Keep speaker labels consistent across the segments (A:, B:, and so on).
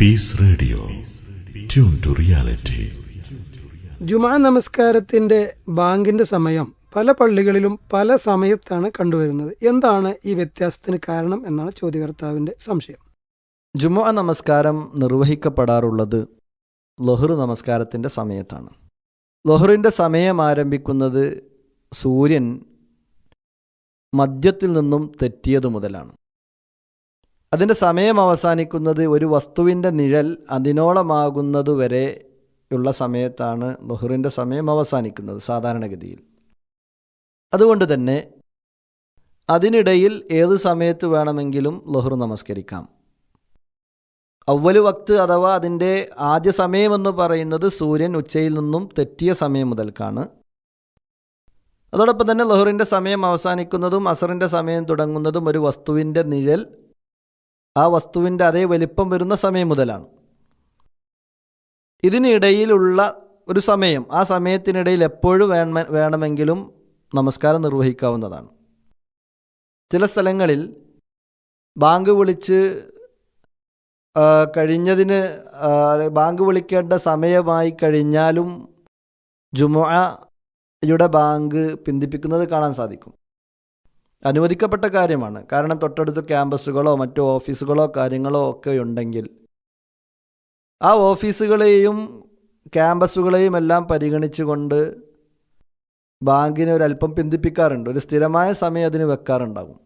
A: Peace Radio tune to reality
B: ജുമാ നമസ്കാരത്തിന്റെ ബാങ്കിന്റെ സമയം പല പള്ളികളിലും പല സമയത്താണ് കണ്ടുവരുന്നത്. എന്താണ് ഈ വ്യത്യാസത്തിന് കാരണം എന്നാണ് ചോദ്യകർത്താവിന്റെ സംശയം.
C: ജുമാ നമസ്കാരം നിർവഹിക്കപ്പെടാറുള്ളത് ലഹ്റു നമസ്കാരത്തിന്റെ സമയത്താണ്. ലഹ്റിന്റെ സമയം ആരംഭിക്കുന്നത് സൂര്യൻ മദ്യത്തിൽ നിന്നും തെറ്റിയത് മുതലാണ്. അതിന്റെ സമയം അവസാനിക്കുന്നത് ഒരു വസ്തുവിന്റെ നിഴൽ അതിനോളമാകുന്നതുവരെ ഉള്ള സമയത്താണ് ലൊഹറിന്റെ സമയം അവസാനിക്കുന്നത് സാധാരണഗതിയിൽ. അതുകൊണ്ട് തന്നെ അതിനിടയിൽ ഏത് സമയത്ത് വേണമെങ്കിലും ലഹുർ നമസ്കരിക്കാം. അവൽ വക്ത് അഥവാ അതിന്റെ ആദ്യ സമയമെന്ന് പറയുന്നത് സൂര്യൻ ഉച്ചയിൽ നിന്നും തെറ്റിയ സമയം മുതൽക്കാണ്. അതോടൊപ്പം തന്നെ ലഹറിന്റെ സമയം അവസാനിക്കുന്നതും അസറിന്റെ സമയം തുടങ്ങുന്നതും ഒരു വസ്തുവിന്റെ നിഴൽ ആ വസ്തുവിന്റെ അതേ വലിപ്പം വരുന്ന സമയം മുതലാണ്. ഇതിനിടയിലുള്ള ഒരു സമയം ആ സമയത്തിനിടയിൽ എപ്പോഴും വേണ വേണമെങ്കിലും നമസ്കാരം നിർവഹിക്കാവുന്നതാണ്. ചില സ്ഥലങ്ങളിൽ ബാങ്ക് വിളിച്ച് കഴിഞ്ഞതിന് ബാങ്ക് വിളിക്കേണ്ട സമയമായി കഴിഞ്ഞാലും ജുമുഅയുടെ ബാങ്ക് പിന്തിപ്പിക്കുന്നത് കാണാൻ സാധിക്കും. അനുവദിക്കപ്പെട്ട കാര്യമാണ്. കാരണം തൊട്ടടുത്ത് ക്യാമ്പസുകളോ മറ്റു ഓഫീസുകളോ കാര്യങ്ങളോ ഒക്കെ ഉണ്ടെങ്കിൽ ആ ഓഫീസുകളെയും ക്യാമ്പസുകളെയും എല്ലാം പരിഗണിച്ചുകൊണ്ട് ബാങ്കിനെ അല്പം പിന്തിപ്പിക്കാറുണ്ട്. ഒരു സ്ഥിരമായ സമയം അതിന് വെക്കാറുണ്ടാകും.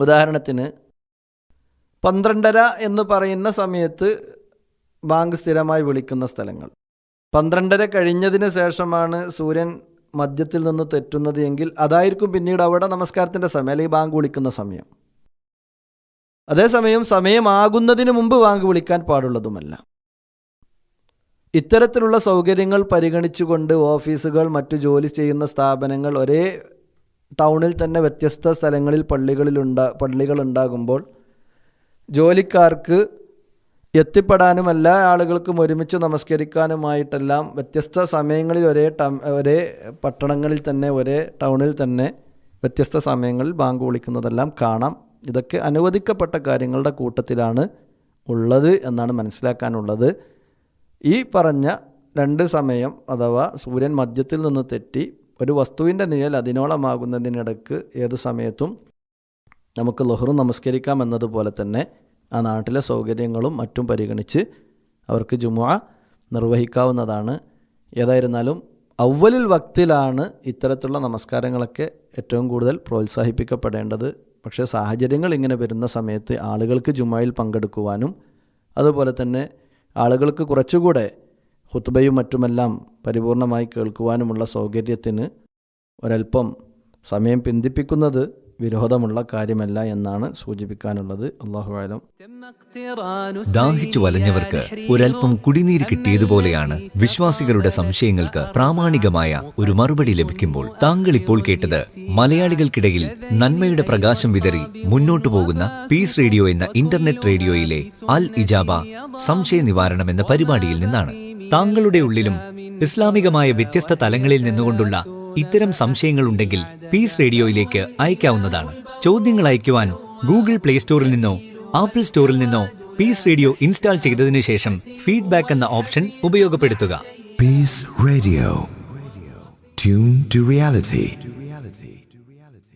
C: ഉദാഹരണത്തിന് പന്ത്രണ്ടര എന്ന് പറയുന്ന സമയത്ത് ബാങ്ക് സ്ഥിരമായി വിളിക്കുന്ന സ്ഥലങ്ങൾ. പന്ത്രണ്ടര കഴിഞ്ഞതിന് ശേഷമാണ് സൂര്യൻ മധ്യത്തിൽ നിന്ന് തെറ്റുന്നത് എങ്കിൽ അതായിരിക്കും പിന്നീട് അവിടെ നമസ്കാരത്തിന്റെ സമയം അല്ലെങ്കിൽ ബാങ്ക് വിളിക്കുന്ന സമയം. അതേസമയം സമയമാകുന്നതിന് മുമ്പ് ബാങ്ക് വിളിക്കാൻ പാടുള്ളതുമല്ല. ഇത്തരത്തിലുള്ള സൗകര്യങ്ങൾ പരിഗണിച്ചുകൊണ്ട് ഓഫീസുകൾ മറ്റു ജോലി ചെയ്യുന്ന സ്ഥാപനങ്ങൾ ഒരേ ടൗണിൽ തന്നെ വ്യത്യസ്ത സ്ഥലങ്ങളിൽ പള്ളികളിലുണ്ടാ പള്ളികളുണ്ടാകുമ്പോൾ ജോലിക്കാർക്ക് എത്തിപ്പെടാനും എല്ലാ ആളുകൾക്കും ഒരുമിച്ച് നമസ്കരിക്കാനുമായിട്ടെല്ലാം വ്യത്യസ്ത സമയങ്ങളിൽ ഒരേ ഒരേ പട്ടണങ്ങളിൽ തന്നെ ഒരേ ടൗണിൽ തന്നെ വ്യത്യസ്ത സമയങ്ങളിൽ ബാങ്ക് വിളിക്കുന്നതെല്ലാം കാണാം. ഇതൊക്കെ അനുവദിക്കപ്പെട്ട കാര്യങ്ങളുടെ കൂട്ടത്തിലാണ് ഉള്ളത് എന്നാണ് മനസ്സിലാക്കാനുള്ളത്. ഈ പറഞ്ഞ രണ്ട് സമയം അഥവാ സൂര്യൻ മധ്യത്തിൽ നിന്ന് തെറ്റി ഒരു വസ്തുവിന്റെ നിഴൽ അതിനോളമാകുന്നതിനിടക്ക് ഏത് സമയത്തും നമുക്ക് ലഹ്റു നമസ്കരിക്കാം എന്നതുപോലെ തന്നെ ആ നാട്ടിലെ സൗകര്യങ്ങളും മറ്റും പരിഗണിച്ച് അവർക്ക് ജുമുഅ നിർവഹിക്കാവുന്നതാണ്. ഏതായിരുന്നാലും അവലിൽ വക്തിലാണ് ഇത്തരത്തിലുള്ള നമസ്കാരങ്ങളൊക്കെ ഏറ്റവും കൂടുതൽ പ്രോത്സാഹിപ്പിക്കപ്പെടേണ്ടത്. പക്ഷേ സാഹചര്യങ്ങൾ ഇങ്ങനെ വരുന്ന സമയത്ത് ആളുകൾക്ക് ജുമായിൽ പങ്കെടുക്കുവാനും അതുപോലെ തന്നെ ആളുകൾക്ക് കുറച്ചുകൂടെ ഹുത്തുബയും മറ്റുമെല്ലാം പരിപൂർണമായി കേൾക്കുവാനുമുള്ള സൗകര്യത്തിന് ഒരൽപ്പം സമയം പിന്തിപ്പിക്കുന്നത് വിരോധമുള്ള കാര്യമല്ല എന്നാണ് സൂചിപ്പിക്കാനുള്ളത്. അള്ളാഹു ആലം
D: ദാഹിച്ചു വലഞ്ഞവർക്ക് ഒരൽപ്പം കുടിനീര് കിട്ടിയതുപോലെയാണ് വിശ്വാസികളുടെ സംശയങ്ങൾക്ക് പ്രാമാണികമായ ഒരു മറുപടി ലഭിക്കുമ്പോൾ താങ്കൾ ഇപ്പോൾ കേട്ടത് മലയാളികൾക്കിടയിൽ നന്മയുടെ പ്രകാശം വിതറി മുന്നോട്ടു പോകുന്ന പീസ് റേഡിയോ എന്ന ഇന്റർനെറ്റ് റേഡിയോയിലെ അൽ ഇജാബ സംശയ നിവാരണം എന്ന പരിപാടിയിൽ നിന്നാണ്. താങ്കളുടെ ഉള്ളിലും ഇസ്ലാമികമായ വ്യത്യസ്ത തലങ്ങളിൽ നിന്നുകൊണ്ടുള്ള ഇത്തരം സംശയങ്ങളുണ്ടെങ്കിൽ പീസ് റേഡിയോയിലേക്ക് അയക്കാവുന്നതാണ്. ചോദ്യങ്ങൾ അയക്കുവാൻ ഗൂഗിൾ പ്ലേ സ്റ്റോറിൽ നിന്നോ ആപ്പിൾ സ്റ്റോറിൽ നിന്നോ പീസ് റേഡിയോ ഇൻസ്റ്റാൾ ചെയ്തതിനു ശേഷം ഫീഡ്ബാക്ക് എന്ന ഓപ്ഷൻ ഉപയോഗപ്പെടുത്തുക.
A: Peace Radio. To reality.